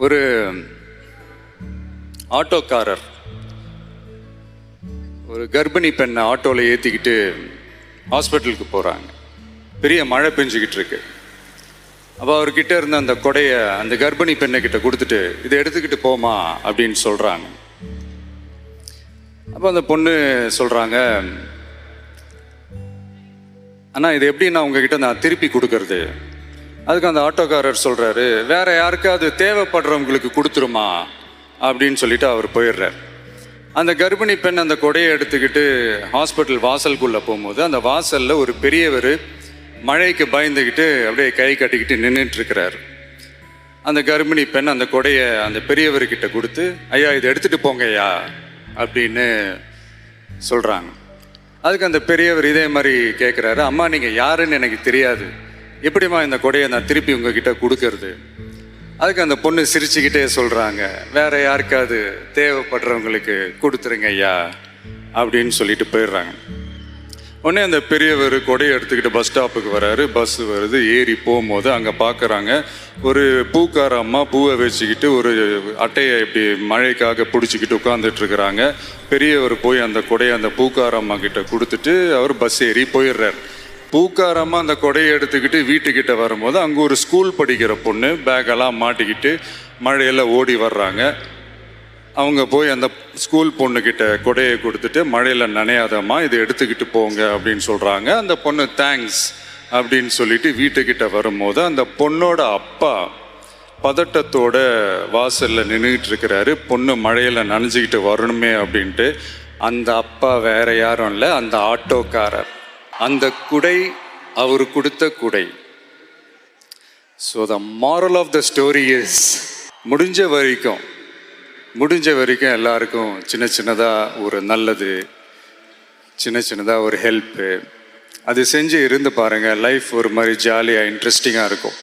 ஒரு ஆட்டோக்காரர் ஒரு கர்ப்பிணி பெண்ணை ஆட்டோவில் ஏற்றிக்கிட்டு ஹாஸ்பிட்டலுக்கு போகிறாங்க பெரிய மழை பெஞ்சுக்கிட்டு இருக்கு. அப்போ அவர்கிட்ட இருந்த அந்த கொடையை அந்த கர்ப்பிணி பெண்ணை கிட்ட கொடுத்துட்டு இதை எடுத்துக்கிட்டு போமா அப்படின்னு சொல்கிறாங்க அப்போ அந்த பொண்ணு சொல்கிறாங்க அண்ணா இது எப்படி நான் உங்ககிட்ட நான் திருப்பி கொடுக்கறது? அதுக்கு அந்த ஆட்டோக்காரர் சொல்கிறாரு வேற யாருக்காவது தேவைப்படுறவங்களுக்கு கொடுத்துருமா? அப்படின்னு சொல்லிட்டு அவர் போயிடுறார். அந்த கர்ப்பிணி பெண் அந்த கொடையை எடுத்துக்கிட்டு ஹாஸ்பிட்டல் வாசலுக்குள்ளே போகும்போது அந்த வாசலில் ஒரு பெரியவர் மழைக்கு பயந்துக்கிட்டு அப்படியே கை கட்டிக்கிட்டு நின்றுட்டு இருக்கிறார் அந்த கர்ப்பிணி பெண் அந்த கொடையை அந்த பெரியவர்கிட்ட கொடுத்து ஐயா இதை எடுத்துகிட்டு போங்க ஐயா அப்படின்னு சொல்கிறாங்க அதுக்கு அந்த பெரியவர் இதே மாதிரி கேட்குறாரு அம்மா நீங்கள் யாருன்னு எனக்கு தெரியாது. எப்படிம்மா இந்த கொடையை நான் திருப்பி உங்ககிட்ட கொடுக்கறது? அதுக்கு அந்த பொண்ணு சிரிச்சுக்கிட்டே சொல்கிறாங்க வேற யாருக்காவது தேவைப்படுறவங்களுக்கு கொடுத்துருங்க ஐயா அப்படின்னு சொல்லிட்டு போயிடுறாங்க. உடனே அந்த பெரியவர் கொடையை எடுத்துக்கிட்டு பஸ் ஸ்டாப்புக்கு வராரு. பஸ் வருது ஏறி போகும்போது அங்கே பார்க்குறாங்க ஒரு பூக்கார அம்மா பூவை வச்சுக்கிட்டு ஒரு அட்டையை இப்படி மழைக்காக பிடிச்சிக்கிட்டு உட்காந்துட்டு இருக்கிறாங்க. பெரியவர் போய் அந்த கொடையை அந்த பூக்கார அம்மா கிட்ட கொடுத்துட்டு அவர் பஸ் ஏறி போயிடுறாரு. பூக்காரமாக அந்த கொடையை எடுத்துக்கிட்டு வீட்டுக்கிட்ட வரும்போது அங்கே ஒரு ஸ்கூல் படிக்கிற பொண்ணு பேக்கெல்லாம் மாட்டிக்கிட்டு மழையில் ஓடி வர்றாங்க. அவங்க போய் அந்த ஸ்கூல் பொண்ணுக்கிட்ட கொடையை கொடுத்துட்டு மழையில் நனையாதம்மா இதை எடுத்துக்கிட்டு போங்க அப்படின்னு சொல்கிறாங்க அந்த பொண்ணு தேங்க்ஸ் அப்படின்னு சொல்லிட்டு வீட்டுக்கிட்ட வரும்போது அந்த பொண்ணோட அப்பா பதட்டத்தோட வாசலில் நின்றுக்கிட்டு இருக்கிறாரு பொண்ணு மழையில் நனைஞ்சிக்கிட்டு வரணுமே அப்படின்ட்டு. அந்த அப்பா வேற யாரும் இல்லை அந்த ஆட்டோக்காரர். அந்த குடை அவர் கொடுத்த குடை. So the moral of the story is முடிஞ்ச வரைக்கும் முடிஞ்ச வரைக்கும் எல்லாருக்கும் சின்ன சின்னதாக ஒரு நல்லது சின்ன சின்னதாக ஒரு ஹெல்ப்பு அது செஞ்சு இருந்து பாருங்கள் லைஃப் ஒரு மாதிரி ஜாலியாக இன்ட்ரெஸ்டிங்காக இருக்கும்.